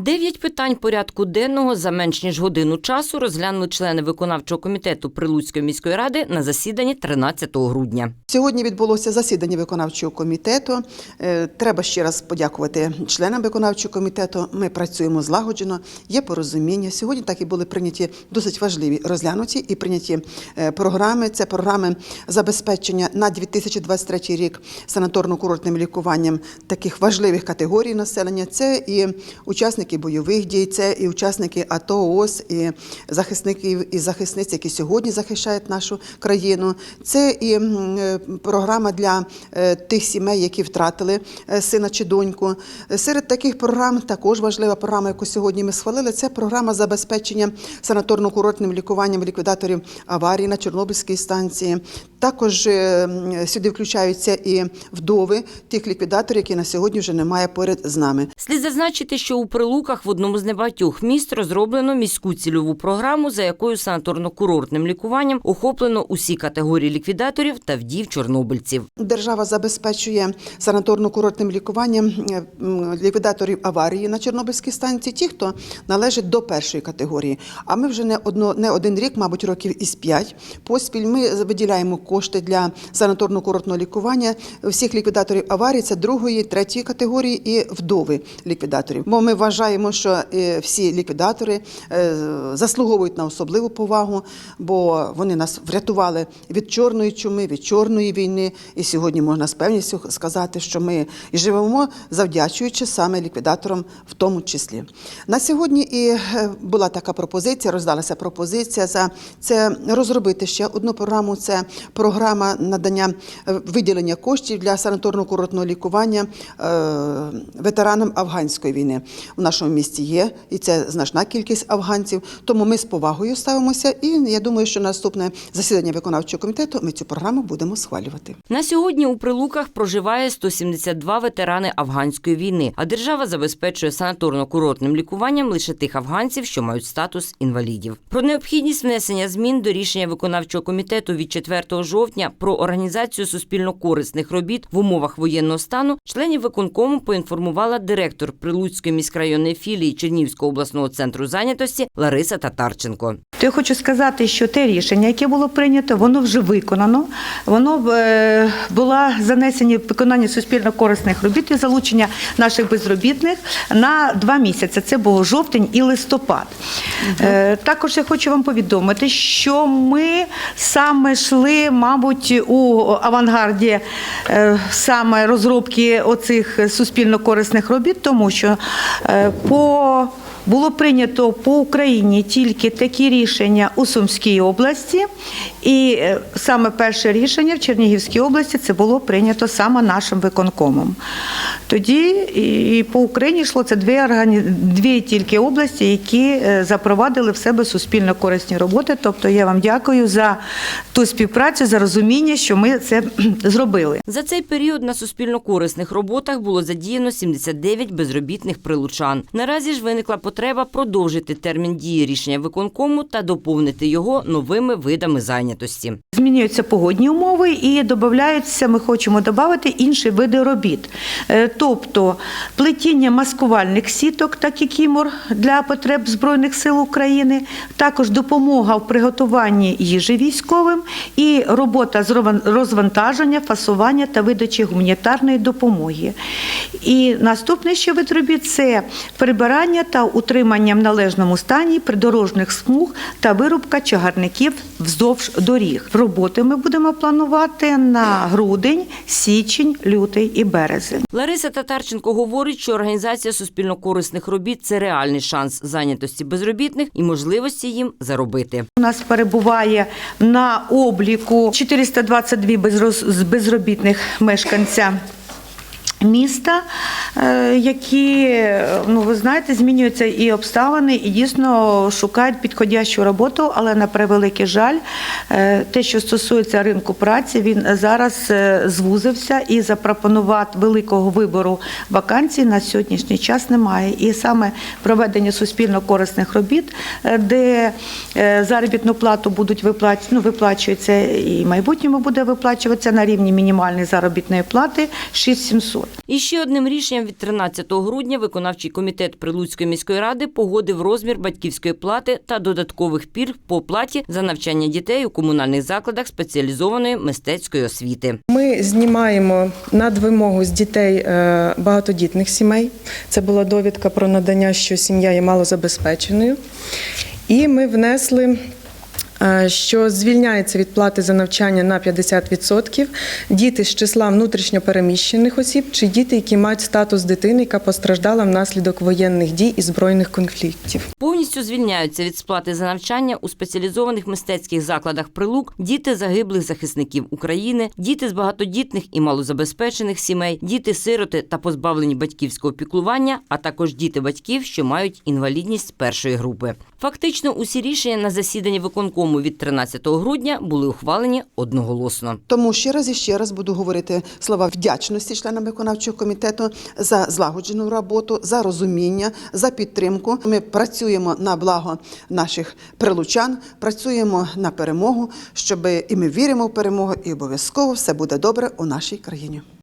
Дев'ять питань порядку денного за менш ніж годину часу розглянули члени виконавчого комітету Прилуцької міської ради на засіданні 13 грудня. Сьогодні відбулося засідання виконавчого комітету. Е, Треба ще раз подякувати членам виконавчого комітету. Ми працюємо злагоджено, є порозуміння. Сьогодні так і були прийняті досить важливі розглянуті і прийняті е, програми. Це програми забезпечення на 2023 рік санаторно-курортним лікуванням таких важливих категорій населення. Це і учасники бойових дій, це і учасники АТО, ООС, і захисників і захисниць, які сьогодні захищають нашу країну. Це і е, програма для е, тих сімей, які втратили е, сина чи доньку. Серед таких програм також важлива програма, яку сьогодні ми схвалили. Це програма забезпечення санаторно-курортним лікуванням ліквідаторів аварії на Чорнобильській станції. Також сюди включаються і вдови тих ліквідаторів, які на сьогодні вже немає поряд з нами. Слід зазначити, що у Прилуках в одному з небагатьох міст розроблено міську цільову програму, за якою санаторно-курортним лікуванням охоплено усі категорії ліквідаторів та вдів чорнобильців. Держава забезпечує санаторно-курортним лікуванням е, ліквідаторів аварії на Чорнобильській станції, ті, хто належить до першої категорії. А ми вже не одно не один рік, мабуть, років із п'ять поспіль. Ми виділяємо кошти для санаторно-курортного лікування всіх ліквідаторів аварії. Це другої, третьої категорії і вдови ліквідаторів. Бо ми вважаємо, що е, всі ліквідатори е, заслуговують на особливу повагу, бо вони нас врятували від чорної чуми, від чорної війни. І сьогодні можна з певністю сказати, що ми і живемо завдячуючи саме ліквідаторам, в тому числі. На сьогодні і е, була така пропозиція, роздалася пропозиція за це розробити ще одну програму. Це програма надання виділення коштів для санаторно-курортного лікування ветеранам афганської війни. У нашому місті є, і це значна кількість афганців. Тому ми з повагою ставимося. І я думаю, що наступне засідання виконавчого комітету ми цю програму будемо схвалювати. На сьогодні у Прилуках проживає 172 ветерани афганської війни, а держава забезпечує санаторно-курортним лікуванням лише тих афганців, що мають статус інвалідів. Про необхідність внесення змін до рішення виконавчого комітету від 4 жовтня про організацію суспільно-корисних робіт в умовах воєнного стану членів виконкому поінформувала директор Прилуцької міськрайонної філії Чернівського обласного центру зайнятості Лариса Татарченко. То я хочу сказати, що те рішення, яке було прийнято, воно вже виконано. Воно е, було занесені виконання суспільно-корисних робіт і залучення наших безробітних на два місяці. Це було жовтень і листопад. Е, також я хочу вам повідомити, що ми саме йшли, мабуть, у авангарді е, саме розробки оцих суспільно-корисних робіт, тому що по було прийнято по Україні тільки такі рішення у Сумській області, і е, саме перше рішення в Чернігівській області це було прийнято саме нашим виконкомом. Тоді і по Україні йшло це дві органі... дві тільки області, які е, запровадили в себе суспільно корисні роботи. Тобто я вам дякую за ту співпрацю, за розуміння, що ми це зробили. За цей період на суспільно-корисних роботах було задіяно 79 безробітних прилучан. Наразі ж виникла потреба продовжити термін дії рішення виконкому та доповнити його новими видами зайнятості. Змінюються погодні умови і додаються, ми хочемо додати інші види робіт. Е, Тобто плетіння маскувальних сіток, так і кімор для потреб Збройних сил України, також допомога в приготуванні їжі військовим і робота з розвантаження, фасування та видачі гуманітарної допомоги. І наступний ще вид робіт це прибирання та утримання в належному стані придорожних смуг та вирубка чагарників вздовж доріг. Роботи ми будемо планувати на грудень, січень, лютий і березень. Лариса Татарченко говорить, що організація суспільно-корисних робіт це реальний шанс зайнятості безробітних і можливості їм заробити. У нас перебуває на обліку 422 безроз- з безробітних мешканця. Міста, які, ну ви знаєте, змінюються і обставини, і дійсно шукають підходящу роботу, але на превеликий жаль, е, те, що стосується ринку праці, він зараз е, звузився і запропонувати великого вибору вакансій на сьогоднішній час немає. І саме проведення суспільно-корисних робіт, е, де е, заробітну плату будуть виплачувати, ну, виплачується і майбутньому буде виплачуватися на рівні мінімальної заробітної плати 6700. І ще одним рішенням від 13 грудня виконавчий комітет Прилуцької міської ради погодив розмір батьківської плати та додаткових пільг по оплаті за навчання дітей у комунальних закладах спеціалізованої мистецької освіти. Ми знімаємо над вимогу з дітей е, багатодітних сімей. Це була довідка про надання, що сім'я є малозабезпеченою. І ми внесли. Е, Що звільняється від плати за навчання на 50% діти з числа внутрішньопереміщених осіб чи діти, які мають статус дитини, яка постраждала внаслідок воєнних дій і збройних конфліктів. Повністю звільняються від сплати за навчання у спеціалізованих мистецьких закладах прилук діти загиблих захисників України, діти з багатодітних і малозабезпечених сімей, діти-сироти та позбавлені батьківського піклування, а також діти батьків, що мають інвалідність першої групи. Фактично, усі рішення на засіданні виконкому від 13 грудня були ухвалені одноголосно. Тому ще раз і ще раз буду говорити слова вдячності членам виконавчого комітету за злагоджену роботу, за розуміння, за підтримку. Ми працюємо на благо наших прилучан, працюємо на перемогу, щоб і ми віримо в перемогу, і обов'язково все буде добре у нашій країні.